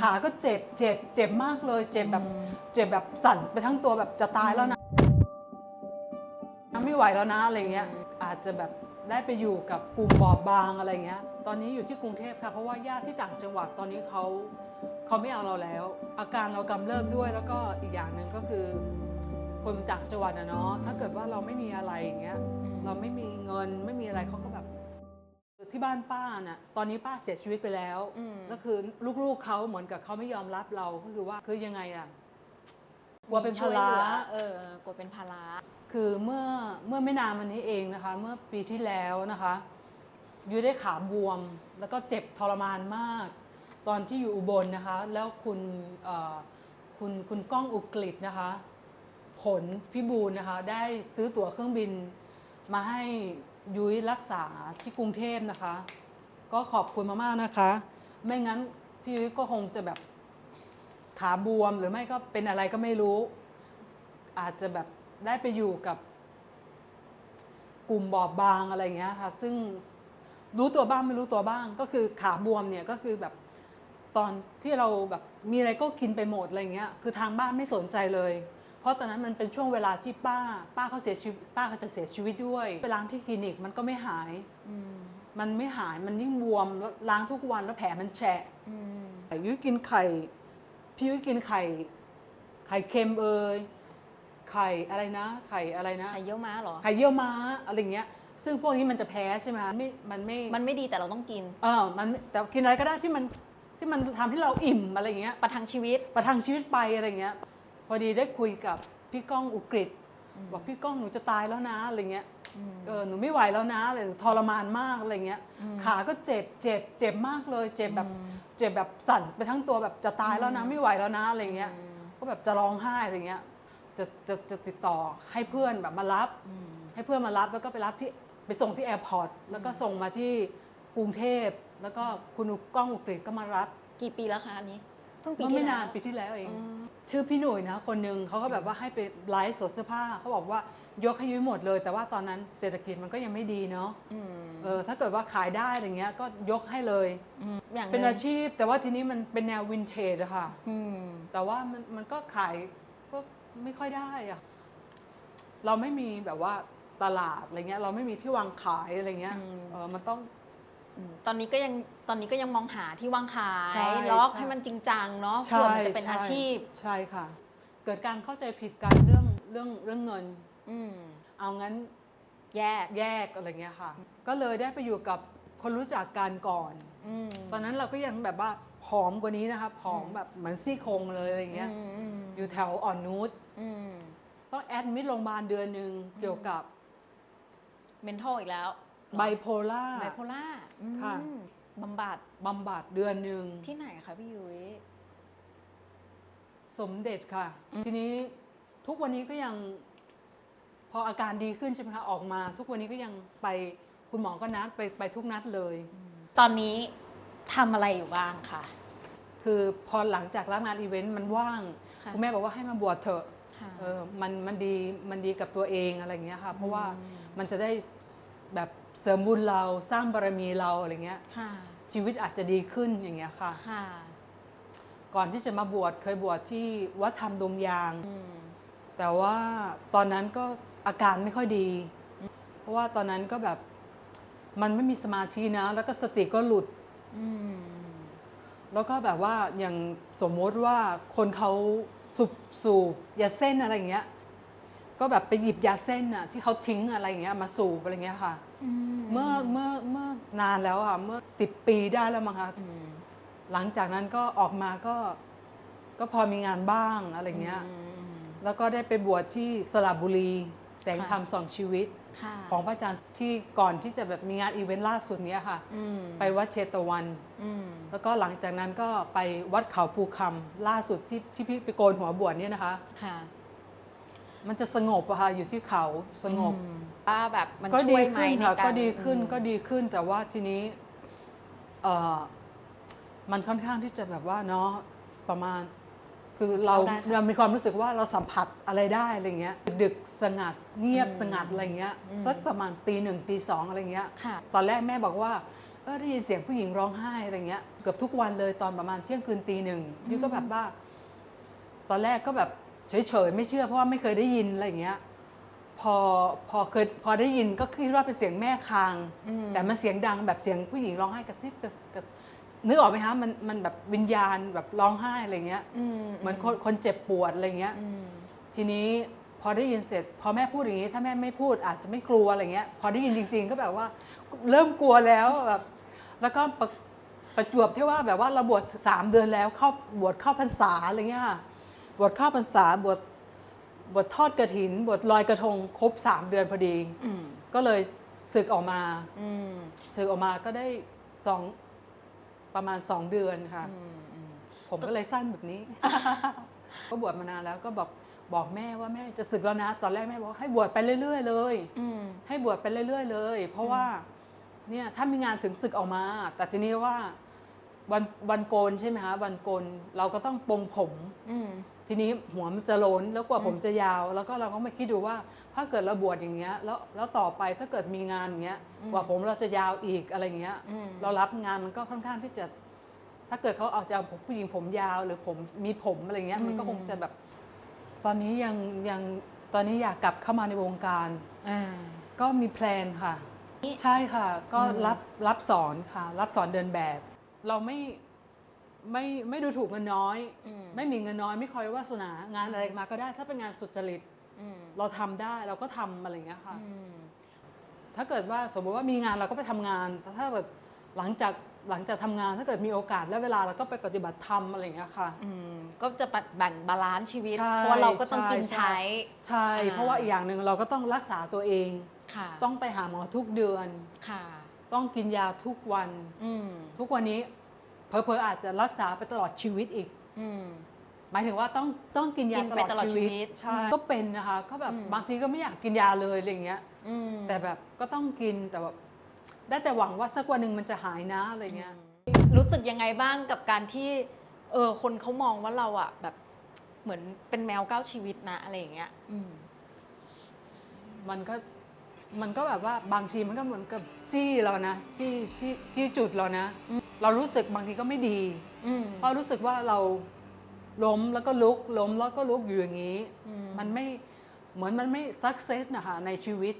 ขาก็เจ็บเจ็บเจ็บมากเลยเจ็บแบบเจ็บแบบสั่นไปทั้งตัวแบบจะตายแล้วนะไม่ไหวแล้วนะอะไรเงี้ยอาจจะแบบได้ไปอยู่กับกลุ่มบอบบางอะไรเงี้ย ตอนนี้อยู่ที่กรุงเทพค่ะเพราะว่าญาติที่ต่างจังหวัดตอนนี้เขาเขาไม่เอาเราแล้ว อาการเรากำเริบด้วยแล้วก็อีกอย่างหนึ่งก็คือ คนต่างจังหวัดอะเนาะถ้าเกิดว่าเราไม่มีอะไรอย่างเงี้ยเราไม่มีเงินไม่มีอะไรเขาก็แบบ ที่บ้านป้าน่ะตอนนี้ป้าเสียชีวิตไปแล้วอืม ก็คือลูกๆเขาเหมือนกับเขาไม่ยอมรับเราก็คือว่าคือยังไงอะกลัวเป็นภาระ ช่วยหลือเออกลัวเป็นภาระ คือเมื่อเมื่อไม่นานมานี้เองนะคะ เมื่อปีที่แล้วนะคะยูได้ขาบวม แล้วก็เจ็บทรมานมาก ตอนที่อยู่อุบลนะคะ แล้วคุณเอ่อคุณคุณก้องอุกฤษนะคะ ผลพิบูลนะคะ ได้ซื้อตั๋วเครื่องบินมาให้ ยุ้ยรักษาที่กรุงเทพนะคะ ก็ขอบคุณมากๆนะคะ ไม่งั้นพี่ยุ้ยก็คงจะแบบขาบวมหรือไม่ก็เป็นอะไรก็ไม่รู้ อาจจะแบบได้ไปอยู่กับ กลุ่มบอบบางอะไรเงี้ยค่ะ ซึ่งรู้ตัวบ้างไม่รู้ตัวบ้าง ก็คือขาบวมเนี่ยก็คือแบบตอนที่เราแบบมีอะไรก็กินไปหมดอะไรเงี้ย คือทางบ้านไม่สนใจเลย เพราะตอนนั้นมันเป็นช่วงเวลาที่ป้า ป้าเขาเสียชีวิตป้าเขาจะเสียชีวิตด้วยไปล้างที่คลินิกมันก็ไม่หายอืมมันไม่หายมันยิ่งบวมแล้วล้างทุกวันแล้วแผลมันแฉะอืมยุ้ยกินไข่พี่ยุ้ยกินไข่ ไข่เค็มเอยไข่อะไรนะ ไข่อะไรนะไข่เยี่ยวม้าเหรอไข่เยี่ยวม้าอะไรเงี้ย ซึ่งพวกนี้มันจะแพ้ใช่ไหมไม่มันไม่มันไม่ดีแต่เราต้องกิน เออมันไม่แต่กินอะไรก็ได้ที่มันที่มันทำให้เราอิ่มอะไรเงี้ยประทังชีวิตประทังชีวิตไปอะไรเงี้ย พอดีได้คุยกับพี่ก้องอุกฤษอืมบอกพี่ก้องหนูจะตายแล้วนะอะไรเงี้ยอืมเออหนูไม่ไหวแล้วนะอะไรทรมานมากอะไรเงี้ยอืมขาก็เจ็บเจ็บเจ็บมากเลย เจ็บแบบอืมเจ็บแบบสั่นไปทั้งตัวแบบจะตายแล้วนะอืมไม่ไหวแล้วนะอะไรเงี้ยอืมก็แบบจะร้องไห้อะไรเงี้ยจะจะจะติดต่อให้เพื่อนแบบมารับอืมให้เพื่อนมารับแล้วก็ไปรับที่ไปส่งที่แอร์พอร์ตแล้วก็ส่งมาที่กรุงเทพแล้วก็คุณอุก้องอุกฤษก็มารับ กี่ปีแล้วคะอันนี้ เพิ่งปีเมื่อที่ไม่แล้วนานปีที่แล้วเองอืมชื่อพี่หนุ่ยนะคนหนึ่งเขาก็แบบว่าให้ไปไลฟ์สดเสื้อผ้าเขาบอกว่ายกให้ยุ้ยหมดเลย แต่ว่าตอนนั้นเศรษฐกิจมันก็ยังไม่ดีเนาะอืมเออถ้าเกิดว่าขายได้อะไรเงี้ยก็ยกให้เลยมอย่างเป็นหงอาชีพ แต่ว่าทีนี้มันเป็นแนววินเทจอะค่ะ อืมแต่ว่ามันมันก็ขายก็ไม่ค่อยได้อะเราไม่มีแบบว่าตลาดอะไรเงี้ย เราไม่มีที่วางขายอะไรเงี้ยเออมันต้องอืม ตอนนี้ก็ยังตอนนี้ก็ยังมองหาที่วางขายใช่ล็อกใช่ ให้มันจริงจังเนาะเพื่อมันจะเป็นอาชีพ ใช่ค่ะ เกิดการเข้าใจผิดกันเรื่องเรื่องเรื่องเงิน อืมเอางั้นแยกแยกอะไรเงี้ยค่ะ ก็เลยได้ไปอยู่กับคนรู้จักกันก่อน อืมตอนนั้นเราก็ยังแบบว่าผอมกว่านี้นะคะผอมอืมแบบเหมือนซี่โครงเลยอะไรเงี้ยอืมอืมอยู่แถวอ่อนนุชอืม ต้องแอดมิดโรงพยาบาลเดือนหนึ่งเกี่ยวกับ เมนทอลอีกแล้ว ไบโพล่า ไบโพล่าอืมค่ะ บำบัดบำบัดเดือนหนึ่ง ที่ไหนคะพี่ยุ้ย สมเด็จค่ะอืมทีนี้ทุกวันนี้ก็ยัง พออาการดีขึ้นใช่ไหมคะออกมา ทุกวันนี้ก็ยังไปคุณหมอก็นัดไปไปทุกนัดเลย ตอนนี้ทำอะไรอยู่บ้างคะคือพอหลังจากรับงานอีเวนต์มันว่างค่ะคุณแม่บอกว่าให้มาบวชเถอะค่ะ เออมันมันดีมันดีกับตัวเองอะไรอย่างเงี้ยค่ะ เพราะว่าอืม มันจะได้ แบบเสริมบุญเราสร้างบารมีเราอะไรเงี้ยค่ะชีวิตอาจจะดีขึ้นอย่างเงี้ยค่ะ ค่ะก่อนที่จะมาบวชเคยบวชที่วัดธรรมดงยาง อืมแต่ว่าตอนนั้นก็อาการไม่ค่อยดี เพราะว่าตอนนั้นก็แบบมันไม่มีสมาธินะ แล้วก็สติก็หลุด อืมแล้วก็แบบว่าอย่างสมมติว่าคนเขาสูบสูบยาเส้นอะไรอย่างเงี้ย ก็แบบไปหยิบยาเส้นอะที่เขาทิ้งอะไรอย่างเงี้ยมาสูบอะไรเงี้ยค่ะ เมื่อเมื่อเมื่อนานแล้วค่ะ เมื่อสิบปีได้แล้วมั้งคะอืมหลังจากนั้นก็ออกมาก็ก็พอมีงานบ้างอะไรเงี้ยอืมแล้วก็ได้ไปบวชที่สระบุรี แสงธรรมสองชีวิตค่ะของพระอาจารย์ที่ก่อนที่จะแบบมีงานอีเวนต์ล่าสุดเนี้ยค่ะอืมไปวัดเชตวันอืมแล้วก็หลังจากนั้นก็ไปวัดเขาภูคำล่าสุดที่ที่พี่ไปโกนหัวบวชเนี่ยนะคะค่ะ มันจะสงบอะค่ะอยู่ที่เขาสงบอืมว่าแบบมันก็ช่ดีวยไหมขึ้นในค่ะการก็ดีขึ้นอืม ก็ดีขึ้นแต่ว่าทีนี้เอ่อมันค่อนข้างที่จะแบบว่าเนาะประมาณ คือเราได้ค่ะเรามีความรู้สึกว่าเราสัมผัสอะไรได้อะไรเงี้ยดึกๆสงัดเงียบอืมสงัดอะไรเงี้ยอืม สักประมาณตีหนึ่งตีสองอะไรเงี้ย ค่ะ ตอนแรกแม่บอกว่าเออได้ยินเสียงผู้หญิงร้องไห้อะไรเงี้ยเกือบทุกวันเลยตอนประมาณเที่ยงคืนตีหนึ่งยุ้ยก็แบบว่า ตอนแรกก็แบบ เฉยๆไม่เชื่อเพราะว่าไม่เคยได้ยินอะไรเงี้ยพอพอเคยพอได้ยินก็คิดว่าเป็นเสียงแม่คาง อืม แต่มันเสียงดังแบบเสียงผู้หญิงร้องไห้กระซิบกระซิบกระซิบนึกออกไหมคะมันมันแบบวิญญาณแบบร้องไห้อะไรเงี้ยอืเหมือนคนคนเจ็บปวดอะไรเงี้ย อืมทีนี้พอได้ยินเสร็จ พอแม่พูดอย่างนี้ ถ้าแม่ไม่พูดอาจจะไม่กลัวอะไรเงี้ย พอได้ยินจริง ๆ ก็แบบว่าเริ่มกลัวแล้วแบบแล้วก็ประประจวบที่ว่าแบบว่าเราบวชสามเดือนแล้วเข้าบวชเข้าพรรษาอะไรเงี้ยค่ะ บวชเข้าพรรษาบวชบวชทอดกระถิน บวชลอยกระทงครบสามเดือนพอดี อืมก็เลยศึกออกมาอืมศึกออกมาก็ได้สองประมาณสองเดือนค่ะ อืมอืม ผมก็เลยสั้นแบบนี้ ก็บวชมานานแล้วก็บอกบอกแม่ว่าแม่จะศึกแล้วนะ ตอนแรกแม่บอกให้บวชไปเรื่อย ๆ เลย อืม ให้บวชไปเรื่อย ๆ เลย เพราะว่าเนี่ยถ้ามีงานถึงศึกออกมา แต่ทีนี้ว่า วันวันโกนใช่ไหมคะวันโกนเราก็ต้องปรงผม อืม ทีนี้หัวมันจะโล้นแล้วกว่าอืม ผมจะยาว แล้วก็เราก็มาคิดดูว่า ถ้าเกิดเราบวชอย่างเงี้ยแล้วแล้วต่อไปถ้าเกิดมีงานอย่างเงี้ยกว่าผมเราจะยาวอีกอะไรเงี้ย อืม เรารับงานมันก็ค่อนข้างที่จะ ถ้าเกิดเขาเอาจะเอาผู้หญิงผมยาว หรือผมมีผมอะไรเงี้ย มันก็อืม คงจะแบบ ตอนนี้ยังยังตอนนี้อยากกลับเข้ามาในวงการ อ่า ก็มีแพลนค่ะ ใช่ค่ะ ก็อืม รับรับสอนค่ะ รับสอนเดินแบบ เราไม่ไม่ไม่ดูถูกเงินน้อยอืมไม่มีเงินน้อยไม่คอยวาสนางานอะไรมาก็ได้ ถ้าเป็นงานสุจริตอืมเราทำได้เราก็ทำอะไรอย่างเงี้ยค่ะอืมถ้าเกิดว่าสมมติว่ามีงานเราก็ไปทำงาน แต่ถ้าแบบหลังจากหลังจากทำงานถ้าเกิดมีโอกาสและเวลาเราก็ไปปฏิบัติธรรมอะไรอย่างเงี้ยค่ะอืมก็จะแบ่งบาลานซ์ชีวิตใช่เพราะว่าเราก็ต้องใช่กินใช่ใช้ ใช่อ่าเพราะว่าอีกอย่างหนึ่งเราก็ต้องรักษาตัวเองค่ะต้องไปหาหมอทุกเดือนค่ะ ต้องกินยาทุกวัน อืมทุกวันนี้เพอเพอๆอาจจะรักษาไปตลอดชีวิตอีก อืม หมายถึงว่าต้องต้องกินยากินตไปลอดตลอดชีวิตชีวิตใช่อืมก็เป็นนะคะ ก็แบบอืม บางทีก็ไม่อยากกินยาเลยอะไรอย่างเงี้ย อืมแต่แบบก็ต้องกินแต่แบบได้แต่หวังว่าสักวันหนึ่งมันจะหายนะอะไรเงี้ย รู้สึกยังไงบ้างกับการที่ เออ คนเขามองว่าเราอะ แบบเหมือนเป็นแมวเก้าชีวิตนะอะไรอย่างเงี้ย อืม มันก็ มันก็แบบว่าบางทีมันก็เหมือนกับจี้เรานะจี้จี้จี้จุดเรานะอืมเรารู้สึกบางทีก็ไม่ดีอืมเพราะรู้สึกว่าเราล้มแล้วก็ลุกล้มแล้วก็ลุกอยู่อย่างนี้อืมันไม่เหมือนมันไม่สักเซสนะคะในชีวิต